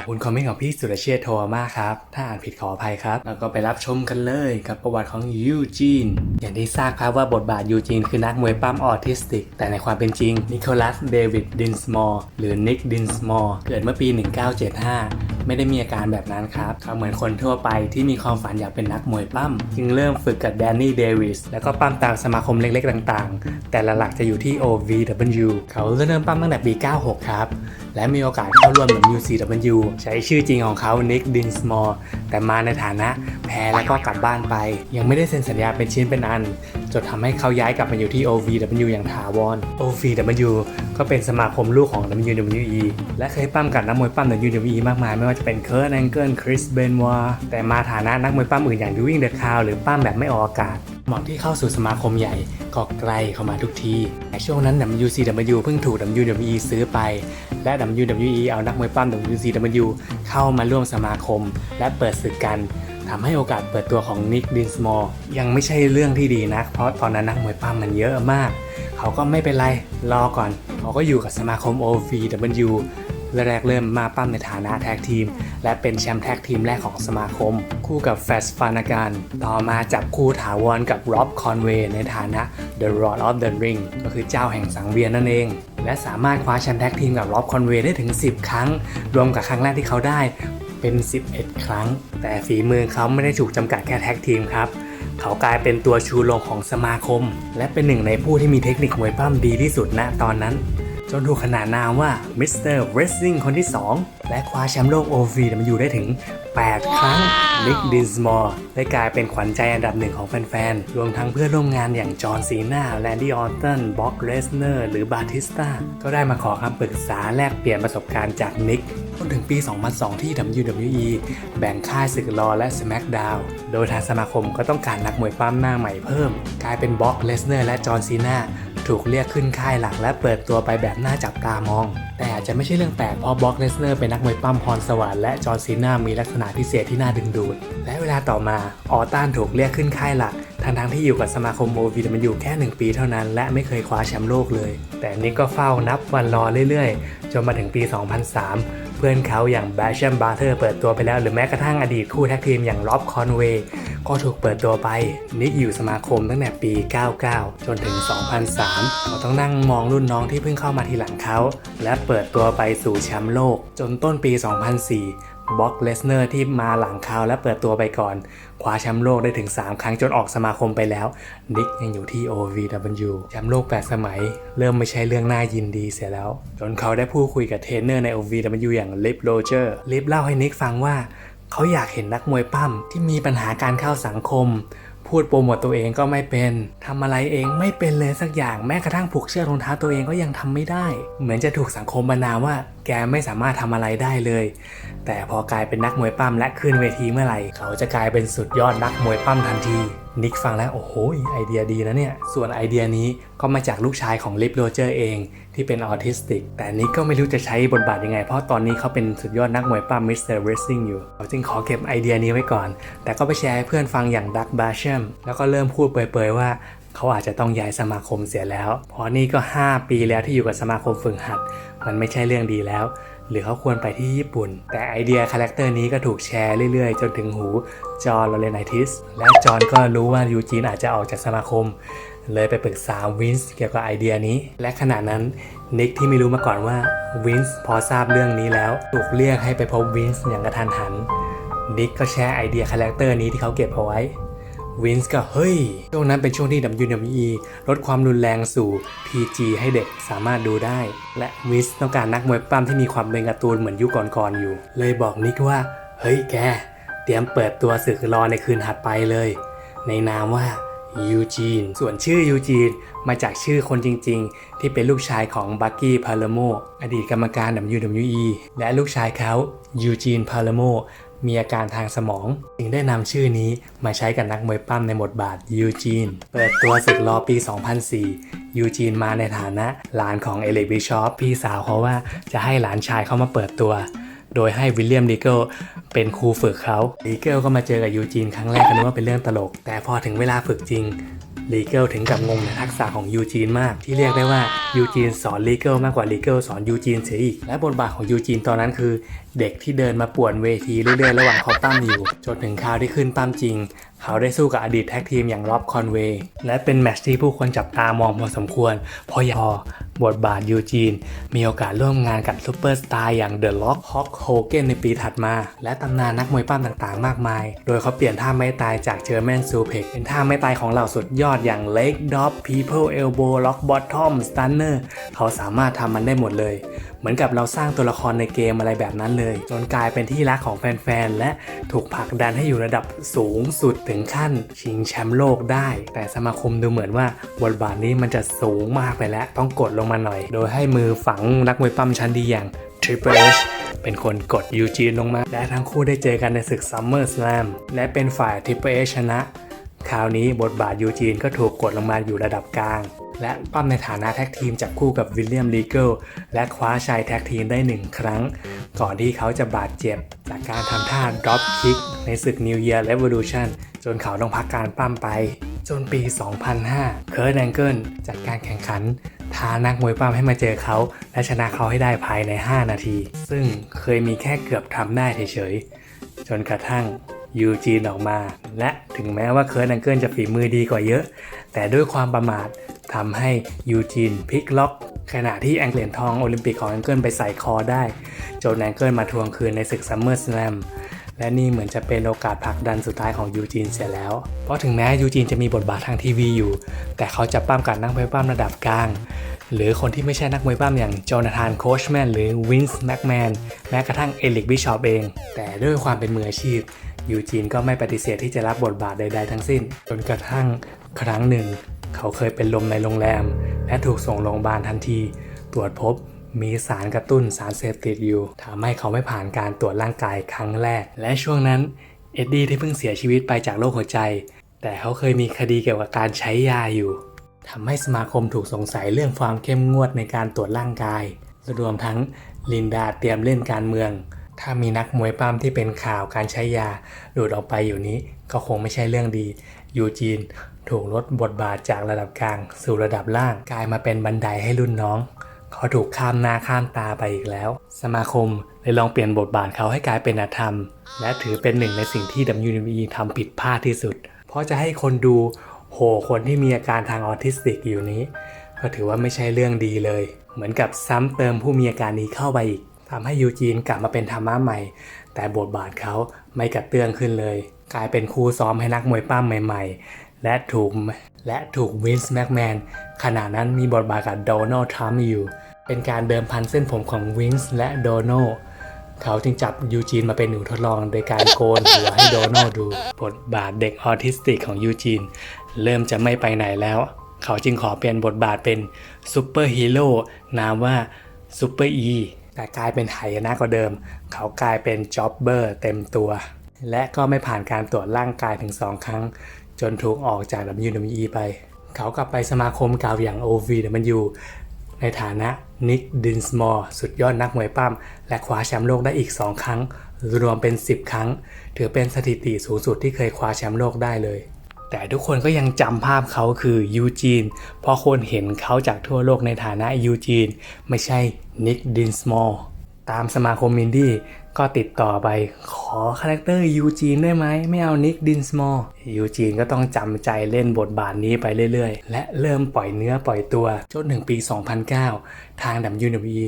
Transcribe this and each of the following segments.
อบคุณคอมเมนต์ของพี่สุรเชษฐ์โทรมากครับ ถ้าอ่านผิดขออภัยครับ แล้วก็ไปรับชมกันเลยกับประวัติของยูจีน อย่างที่ทราบครับว่าบทบาทยูจีนคือนักมวยปั้มออทิสติก แต่ในความเป็นจริงนิโคลัสเดวิดดินสมอร์หรือนิกดินสมอร์เกิดเมื่อปี 1975 ไม่ได้มีอาการแบบนั้นครับเขาเหมือนคนทั่วไปที่มีความฝันอยากเป็นนักมวยปั้ม จึงเริ่มฝึกกับแดนนี่เดวิสแล้วก็ปั้มตามสมาคมเล็กๆ ต่างๆ แต่ละหลักจะอยู่ที่ OVW เขาเริ่มปั้มตั้งแต่ปี 96 ครับ และมีโอกาสเข้าร่วมกับ UCW ใช้ชื่อจริงของเขา Nick Dinsmore แต่มาในฐานะ แพ้แล้วก็กลับบ้านไป ยังไม่ได้เซ็นสัญญาเป็นชิ้นเป็นอัน จนทำให้เขาย้ายกลับมาอยู่ที่ OVW อย่างถาวร OVW ก็เป็นสมาคมลูกของ WWE และเคยปั้มกับนักมวยปั้มใน WWE มากมาย ไม่ว่าจะเป็นเคิร์ t แองเกิลคริสเบนวาแต่มาฐานะนักมวยปั้มอื่นอย่างดูวิ่งเดอะคาวหรือปั้มแบบไม่ออกอากาศหมองที่เข้าสู่สมาคมใหญ่ก็ไกลเข้ามาทุกที แต่ช่วงนั้น WCW เพิ่งถูก WWE ซื้อไป และ WWE เอานักมวยปั้ม WCW เข้ามาร่วมสมาคม และเปิดศึกกัน ทำให้โอกาสเปิดตัวของนิกดินสมอร์ยังไม่ใช่เรื่องที่ดีนักเพราะตอนนั้นนักมวยปั้มมันเยอะมาก เขาก็ไม่เป็นไรรอก่อน เขาก็อยู่กับสมาคม OVW และแรกเริ่มมาปั้มในฐานะแท็กทีม และเป็นแชมป์แท็กทีมแรกของสมาคม คู่กับแฟสฟานาการต่อมาจับคู่ถาวรกับร็อบคอนเวย์ในฐานะ The Lord of the Ring ก็คือเจ้าแห่งสังเวียนนั่นเอง และสามารถคว้าแชมป์แท็กทีมกับร็อบคอนเวย์ได้ถึง 10 ครั้ง รวมกับครั้งแรกที่เขาได้ เป็น 11 ครั้ง แต่ฝีมือเขาไม่ได้ถูกจำกัดแค่แท็กทีมครับ เขากลายเป็นตัวชูโรงของสมาคม และเป็นหนึ่งในผู้ที่มีเทคนิคมวยปั้มดีที่สุดณตอนนั้น จนถูกขนานนามว่ามิสเตอร์เรสซิ่งคนที่ 2 และคว้าแชมป์โลก OVW ได้ถึง 8 ครั้งนิกดินสมอร์ได้กลายเป็นขวัญใจอันดับหนึ่งของแฟนๆ รวมทั้งเพื่อนร่วมงานอย่างจอห์นซีนาแลนดี้ออตตันบ็อกเลสเนอร์ หรือบาติสตาก็ได้มาขอคำปรึกษาแลกเปลี่ยนประสบการณ์จากนิกจ นถึงปี 2002 ที่ WWE แบ่งค่ายศึกรอและ SmackDown โดยทางสมาคมก็ต้องการนักมวยปั้มหน้าใหม่เพิ่ม กลายเป็นบ็อกเลสเนอร์และจอห์นซีนาถูกเรียกขึ้นค่ายหลักและเปิดตัวไปแบบน่าจับตามอง แต่อาจจะไม่ใช่เรื่องแปลกเพราะบ็อกเลสเนอร์เป็นนักมวยปั้มพรสวรรค์และจอร์นซีนามีลักษณะพิเศษที่น่าดึงดูด และเวลาต่อมาออตันถูกเรียกขึ้นค่ายหลัก ทั้งทั้งๆที่อยู่กับสมาคมโอวีมันอยู่แค่ 1 ปีเท่านั้น และไม่เคยคว้าแชมป์โลกเลย แต่นี่ก็เฝ้านับวันรอเรื่อยๆ จนมาถึงปี 2003 เพื่อนเขาอย่างแบชเชมบาร์เทอร์เปิดตัวไปแล้ว หรือแม้กระทั่งอดีตคู่แท็กทีมอย่างล็อบคอนเวย์ก็ถูกเปิดตัวไป นิกอยู่สมาคมตั้งแต่ปี 99 จนถึง 2003 เขาต้องนั่งมองรุ่นน้องที่เพิ่งเข้ามาทีหลังเขา และเปิดตัวไปสู่แชมป์โลกจนต้นปี 2004 บ็อกเลสเนอร์ที่มาหลังคราวและเปิดตัวไปก่อนคว้าแชมป์โลกได้ถึง 3 ครั้งจนออกสมาคมไปแล้ว นิกยังอยู่ที่ OVW แชมป์โลก 8 สมัย เริ่มไม่ใช่เรื่องน่ายินดีเสียแล้ว จนเขาได้พูดคุยกับเทรนเนอร์ใน OVW อย่างลิฟโรเจอร์ลิฟเล่าให้นิกฟังว่า เขาอยากเห็นนักมวยปั้มที่มีปัญหาการเข้าสังคม พูดโปรโมตตัวเองก็ไม่เป็นทำอะไรเองไม่เป็นเลยสักอย่างแม้กระทั่งผูกเชือกรองเท้าตัวเองก็ยังทำไม่ได้ เหมือนจะถูกสังคมบรรณามว่า แกไม่สามารถทำอะไรได้เลย แต่พอกลายเป็นนักมวยปั้มและขึ้นเวทีเมื่อไหร่ เขาจะกลายเป็นสุดยอดนักมวยปั้มทันทีนิกฟังแล้วโอ้โหไอเดียดีนะเนี่ย ส่วนไอเดียนี้ก็มาจากลูกชายของลิฟโรเจอร์เองที่เป็นออทิสติก แต่นิกก็ไม่รู้จะใช้บทบาทยังไง เพราะตอนนี้เขาเป็นสุดยอดนักมวยปั้มมิสเตอร์เรสซิ่งอยู่เขาจึงขอเก็บไอเดียนี้ไว้ก่อน แต่ก็ไปแชร์ให้เพื่อนฟังอย่างดักบาเชมแล้วก็เริ่มพูดเปรยๆว่าเขาอาจจะต้องย้ายสมาคมเสียแล้ว เพราะนี่ก็ 5 ปีแล้วที่อยู่กับสมาคมฝึกหัด มันไม่ใช่เรื่องดีแล้ว หรือเขาควรไปที่ญี่ปุ่น แต่ไอเดียคาแรคเตอร์นี้ก็ถูกแชร์เรื่อยๆ จนถึงหูจอร์ลเรนไนทิส และจอร์นก็รู้ว่ายูจีนอาจจะออกจากสมาคม เลยไปปรึกษาวินส์เกี่ยวกับไอเดียนี้ และขณะนั้นนิกที่ไม่รู้มาก่อนว่าวินส์พอทราบเรื่องนี้แล้วถูกเรียกให้ไปพบวินส์อย่างกระทันหันนิกก็แชร์ไอเดียคาแรคเตอร์นี้ที่เขาเก็บเอาไว้ วินส์ก็เฮ้ย ช่วงนั้นเป็นช่วงที่ WWE ลดความรุนแรงสู่ PG ให้เด็กสามารถดูได้ และวินส์ต้องการนักมวยปั้มที่มีความเป็นการ์ตูนเหมือนยุคก่อนๆอยู่ เลยบอกนิกว่า เฮ้ยแก เตรียมเปิดตัวศึกรอในคืนถัดไปเลย ในนามว่ายูจีน ส่วนชื่อยูจีนมาจากชื่อคนจริง ๆ ที่เป็นลูกชายของบักกี้พาเลโมอดีตกรรมการ WWE และลูกชายเขายูจีนพาเลโม มีอาการทางสมอง จึงได้นำชื่อนี้มาใช้กับนักมวยปั้มในบทบาทยูจีน เปิดตัวศึกรอปี 2004 ยูจีนมาในฐานะหลานของเอลิกบิชอปพี่สาวเขาว่าจะให้หลานชายเข้ามาเปิดตัว โดยให้วิลเลียมลีเกิลเป็นครูฝึกเขาลีเกิลก็มาเจอกับยูจีนครั้งแรกก็นึกว่าเป็นเรื่องตลก แต่พอถึงเวลาฝึกจริง ลีเกลถึงกับงงในทักษะของยูจีนมาก ที่เรียกได้ว่ายูจีนสอนลีเกลมากกว่าลีเกลสอนยูจีนเสียอีก และบทบาทของยูจีนตอนนั้นคือ เด็กที่เดินมาป่วนเวทีเรื่อยๆระหว่างเขาปั้มอยู่จนถึงคราวที่ขึ้นปั้มจริง เขาได้สู้กับอดีตแท็กทีมอย่างร็อบคอนเวย์และเป็นแมตช์ที่ผู้คนจับตามองพอสมควร เพราะอย่างพอบทบาทยูจีน มีโอกาสร่วมงานกับซูเปอร์สตาร์อย่างเดอะล็อกฮอกโฮเกนในปีถัดมา และตำนานนักมวยปั้มต่างๆ มากมาย โดยเขาเปลี่ยนท่าไม่ตายจากเจอร์แมนซูเพกเป็นท่าไม่ตายของเหล่าสุดยอดอย่างเล็กด็อปพีเพิลเอลโบล็อกบอททอมสตันเนอร์เขาสามารถทำมันได้หมดเลย เหมือนกับเราสร้างตัวละครในเกมอะไรแบบนั้นเลยจนกลายเป็นที่รักของแฟนๆ และถูกผลักดันให้อยู่ระดับสูงสุดถึงขั้น ชิงแชมป์โลกได้ แต่สมาคมดูเหมือนว่าบทบาทนี้มันจะสูงมากไปแล้ว ต้องกดลงมาหน่อย โดยให้มือฝังนักมวยปั้มชั้นดีอย่าง Triple H เป็นคนกดยูจีนลงมา และทั้งคู่ได้เจอกันในศึก Summer Slam และเป็นฝ่าย Triple H ชนะ คราวนี้บทบาทยูจีนก็ถูกกดลงมาอยู่ระดับกลาง และปั้มในฐานะแท็กทีมจับคู่กับวิลเลียมลีเกิลและคว้าชัยแท็กทีมได้หนึ่งครั้ง ก่อนที่เขาจะบาดเจ็บ จากการทำท่า drop kick ในศึก New Year Revolution จนเขาต้องพักการปั้มไป จนปี 2005 เคิร์ a แองเกิลจัดการแข่งขันท้านักมวยปั้มให้มาเจอเขา และชนะเขาให้ได้ภายใน 5 นาที ซึ่งเคยมีแค่เกือบทำได้เฉยๆ จนกระทั่ง ยูจีนออกมา และถึงแม้ว่าเคิร์ a แองเกิลจะฝีมือดีกว่าเยอะ แต่ด้วยความประมาททำให้ยูจีนพลิกล็อกขณะที่แองเกิลทองโอลิมปิกของแองเกิลไปใส่คอได้จนแองเกิลมาทวงคืนในศึกซัมเมอร์สแลมและนี่เหมือนจะเป็นโอกาสผลักดันสุดท้ายของยูจีนเสียแล้ว เพราะถึงแม้ยูจีนจะมีบทบาททางทีวีอยู่ แต่เขาจะปั้มกับนักมวยปั้มระดับกลาง หรือคนที่ไม่ใช่นักมวยปั้มอย่างโจนาธานโคชแมนหรือวินส์แม็กแมนแม้กระทั่งเอลิกบิชอปเอง แต่ด้วยความเป็นมืออาชีพ ยูจีนก็ไม่ปฏิเสธที่จะรับบทบาทใด ๆ ทั้งสิ้น จนกระทั่งครั้งหนึ่ง เขาเคยเป็นลมในโรงแรม และถูกส่งโรงพยาบาลทันที ตรวจพบมีสารกระตุ้นสารเสพติดอยู่ทำให้เขาไม่ผ่านการตรวจร่างกายครั้งแรก และช่วงนั้นเอ็ดดี้ที่เพิ่งเสียชีวิตไปจากโรคหัวใจ แต่เขาเคยมีคดีเกี่ยวกับการใช้ยาอยู่ทำให้สมาคมถูกสงสัยเรื่องความเข้มงวดในการตรวจร่างกายรวมทั้งลินดาเตรียมเล่นการเมือง ถ้ามีนักมวยปั้มที่เป็นข่าวการใช้ยาหลุดออกไปอยู่นี้ก็คงไม่ใช่เรื่องดี ยูจีนถูกลดบทบาทจากระดับกลาง สู่ระดับล่างกลายมาเป็นบันไดให้รุ่นน้อง เขาถูกข้ามหน้าข้ามตาไปอีกแล้ว สมาคมเลยลองเปลี่ยนบทบาทเขาให้กลายเป็นอธรรม และถือเป็นหนึ่งในสิ่งที่ WWE ทำผิดพลาดที่สุด เพราะจะให้คนดูโหคนที่มีอาการทางออทิสติกอยู่นี้ ก็ถือว่าไม่ใช่เรื่องดีเลย เหมือนกับซ้ำเติมผู้มีอาการนี้เข้าไปอีก ทำให้ยูจีนกลับมาเป็นธรรมะใหม่ แต่บทบาทเขาไม่กระเตื้องขึ้นเลย กลายเป็นครูซ้อมให้นักมวยปั้มใหม่ ๆ และถูกและถูกวินส์แม็กแมนขณะนั้นมีบทบาทกับโดนัลด์ทรัมป์อยู่ เป็นการเดิมพันเส้นผมของวินส์และโดนัลด์เขาจึงจับยูจีนมาเป็นหนูทดลองโดยการโกนหัวให้โดนัลด์ดูบทบาทเด็กออทิสติกของยูจีน เริ่มจะไม่ไปไหนแล้ว เขาจึงขอเปลี่ยนบทบาทเป็นซูเปอร์ฮีโร่นามว่าซูเปอร์อี แต่กลายเป็นหายนะกว่าเดิม เขากลายเป็นจ็อบเบอร์เต็มตัว และก็ไม่ผ่านการตรวจร่างกายถึง 2 ครั้ง จนถูกออกจาก WWE ไป เขากลับไปสมาคมเก่าอย่าง OVW ในฐานะนิกดินสมอร์สุดยอดนักมวยปั้ม และคว้าแชมป์โลกได้อีก 2 ครั้ง รวมเป็น 10 ครั้ง ถือเป็นสถิติสูงสุดที่เคยคว้าแชมป์โลกได้เลย แต่ทุกคนก็ยังจำภาพเขาคือยูจีนเพราะคนเห็นเขาจากทั่วโลกในฐานะยูจีนไม่ใช่นิกดินสมอร์ตามสมาคมมินดี้ก็ติดต่อไปขอคาแรคเตอร์ยูจีนได้ไหมไม่เอานิกดินสมอร์ยูจีนก็ต้องจำใจเล่นบทบาทนี้ไปเรื่อยๆ และเริ่มปล่อยเนื้อปล่อยตัวจนถึงปี 2009 ทางดัมยูนวี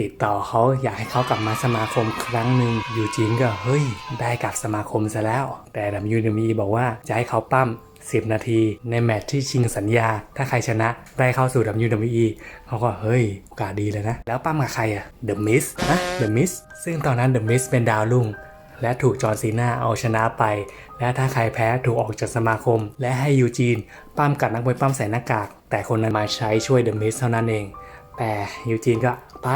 ติดต่อเขาอยากให้เขากลับมาสมาคมครั้งหนึ่งยูจีนก็เฮ้ย ได้กลับสมาคมซะแล้ว แต่ดัมยูนวีบอกว่าจะให้เขาปั้ม 10 นาที ในแมตช์ที่ชิงสัญญา ถ้าใครชนะได้เข้าสู่ WWE เขาก็เฮ้ยโอกาสดีเลยนะ แล้วปั้มกับใครอะ The Miz นะ The Miz ซึ่งตอนนั้น The Miz เป็นดาวรุ่งและถูกจอร์ซีนาเอาชนะไป และถ้าใครแพ้ถูกออกจากสมาคม และให้ยูจีนปั้มกับนักมวยปั้มใส่หน้ากาก แต่คนนั้นมาใช้ช่วย The Miz เท่านั้นเอง แต่ยูจีนก็ไป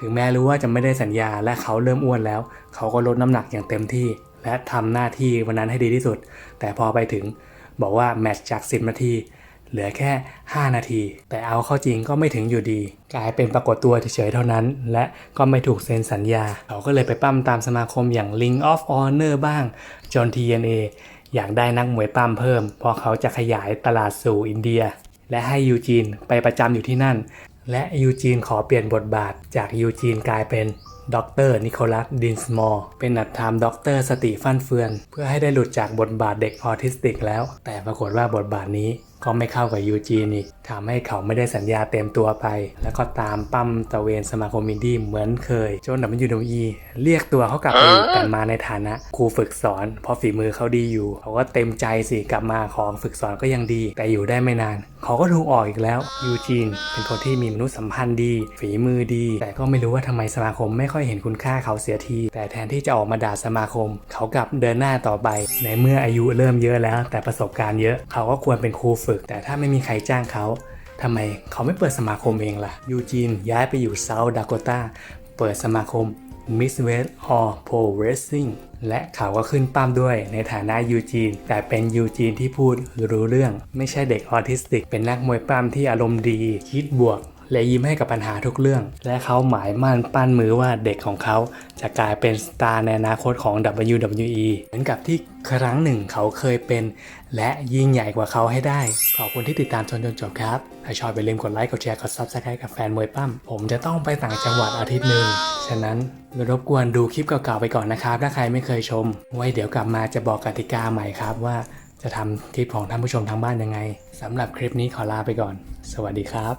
ถึงแม้รู้ว่าจะไม่ได้สัญญาและเขาเริ่มอ้วนแล้ว เขาก็ลดน้ำหนักอย่างเต็มที่ และทำหน้าที่วันนั้นให้ดีที่สุด แต่พอไปถึง บอกว่าแมตช์จาก 10 นาที เหลือแค่ 5 นาที แต่เอาเข้าจริงก็ไม่ถึงอยู่ดี กลายเป็นปรากฏตัวเฉยๆเท่านั้น และก็ไม่ถูกเซ็นสัญญา เขาก็เลยไปปั้มตามสมาคมอย่าง Ring of Honor บ้างจน TNA อยากได้นักมวยปั้มเพิ่ม เพราะเขาจะขยายตลาดสู่อินเดีย และให้ยูจีนไปประจำอยู่ที่นั่น และยูจีนขอเปลี่ยนบทบาทจากยูจีนกลายเป็น ด็อกเตอร์นิโคลัสดินสมอร์เป็นนักธรรมด็อกเตอร์สติฟั่นเฟือน เพื่อให้ได้หลุดจากบทบาทเด็กออทิสติกแล้ว แต่ปรากฏว่าบทบาทนี้ ก็ไม่เข้ากับยูจีนอีกทำให้เขาไม่ได้สัญญาเต็มตัวไป แล้วก็ตามปั้มตะเวนสมาคมอินดี้เหมือนเคย จนดับยูดีเรียกตัวเขากลับไปอยู่กันมาในฐานะครูฝึกสอน เพราะฝีมือเขาดีอยู่ เขาก็เต็มใจสิกลับมาของฝึกสอนก็ยังดี แต่อยู่ได้ไม่นาน เขาก็ถูกออกอีกแล้วยูจีนเป็นคนที่มีมนุษยสัมพันธ์ดี ฝีมือดี แต่ก็ไม่รู้ว่าทำไมสมาคมไม่ค่อยเห็นคุณค่าเขาเสียที แต่แทนที่จะออกมาด่าสมาคม เขากลับเดินหน้าต่อไป ในเมื่ออายุเริ่มเยอะแล้ว แต่ประสบการณ์เยอะ เขาก็ควรเป็นครูฝก แต่ถ้าไม่มีใครจ้างเขาทำไมเขาไม่เปิดสมาคมเองล่ะ ยูจีนย้ายไปอยู่เซาท์ดาโกตาเปิดสมาคม Miss West All Pro Wrestling และเขาก็ขึ้นปั้มด้วยในฐานะยูจีน แต่เป็นยูจีนที่พูดรู้เรื่อง ไม่ใช่เด็กออทิสติก เป็นนักมวยปั้มที่อารมณ์ดี คิดบวก และยิ้มให้กับปัญหาทุกเรื่อง และเขาหมายมั่นปั้นมือว่าเด็กของเขาจะกลายเป็นสตาร์ในอนาคตของ WWE เหมือนกับที่ครั้งหนึ่งเขาเคยเป็น และยิ่งใหญ่กว่าเขาให้ได้ ขอบคุณที่ติดตามชมจนจบครับ ถ้าชอบอย่าลืมกดไลค์ กดแชร์ กด Subscribe กับแฟนมวยปั้ม ผมจะต้องไปต่างจังหวัดอาทิตย์หนึ่ง ฉะนั้นรบกวนดูคลิปเก่าๆไปก่อนนะครับ ถ้าใครไม่เคยชม ไว้เดี๋ยวกลับมาจะบอกกติกาใหม่ครับว่าจะทำคลิปของท่านผู้ชมทางบ้านยังไงสำหรับคลิปนี้ขอลาไปก่อน สวัสดีครับ